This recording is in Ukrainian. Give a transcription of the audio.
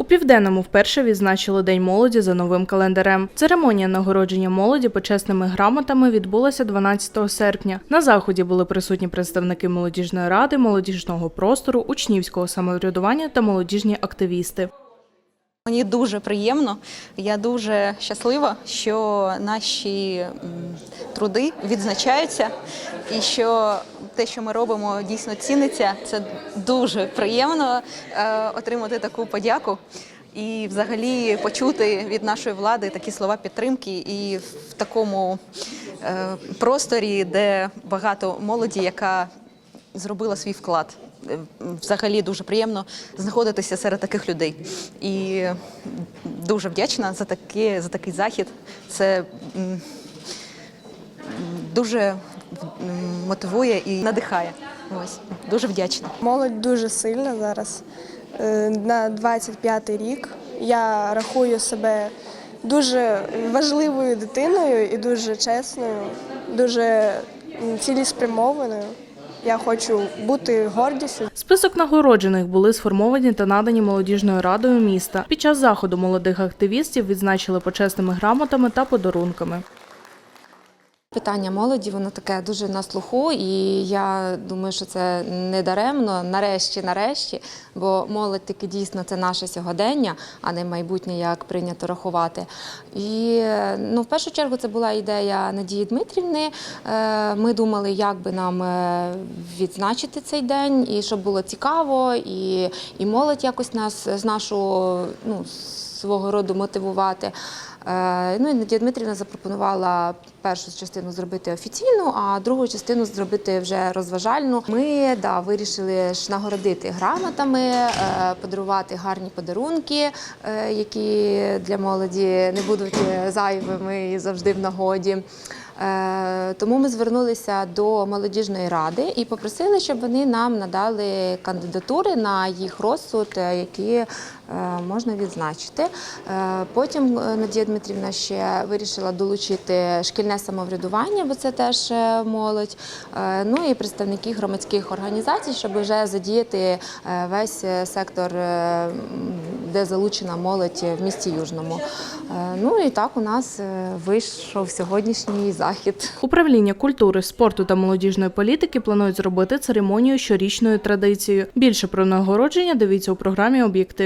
У південному вперше відзначили День молоді за новим календарем. Церемонія нагородження молоді почесними грамотами відбулася 12 серпня. На заході були присутні представники молодіжної ради, молодіжного простору, учнівського самоврядування та молодіжні активісти. Мені дуже приємно. Я дуже щаслива, що наші труди відзначаються, і що те, що ми робимо, дійсно ціниться. Це дуже приємно е, отримати таку подяку. І взагалі почути від нашої влади такі слова підтримки і в такому е, просторі, де багато молоді, яка зробила свій вклад. Е, Взагалі дуже приємно знаходитися серед таких людей. І дуже вдячна за таке, за такий захід. Це дуже мотивує і надихає. Ось дуже вдячна. Молодь дуже сильна зараз. Е, На 25-й рік я рахую себе дуже важливою дитиною і дуже чесною, дуже цілеспрямованою. Я хочу бути гордістю Список нагороджених були сформовані та надані молодіжною радою міста. Під час заходу молодих активістів відзначили почесними грамотами та подарунками. Питання молоді, воно таке дуже на слуху, і я думаю, що це не даремно, нарешті, нарешті, бо молодь таки дійсно це наше сьогодення, а не майбутнє, як прийнято рахувати. І ну, в першу чергу це була ідея Надії Дмитрівни. Е, Ми думали, як би нам е, відзначити цей день, і щоб було цікаво, і, і молодь якось нас з нашого ну, свого роду мотивувати. Е, Ну і Надія Дмитрівна запропонувала першу частину зробити офіційну, а другу частину зробити вже розважальну. Ми да, вирішили ж нагородити грамотами, е, подарувати гарні подарунки, е, які для молоді не будуть зайвими і завжди в нагоді. Е, Тому ми звернулися до молодіжної ради і попросили, щоб вони нам надали кандидатури на їх розсуд, е, які е, можна відзначити. Потім Надія Дмитрівна ще вирішила долучити шкільне самоврядування, бо це теж молодь. Ну і представники громадських організацій, щоб вже задіяти весь сектор, де залучена молодь в місті Южному. Е, Ну і так у нас е, вийшов сьогоднішній захід. Управління культури, спорту та молодіжної політики планують зробити церемонію щорічною традицією. Більше про нагородження дивіться у програмі Об'єктив.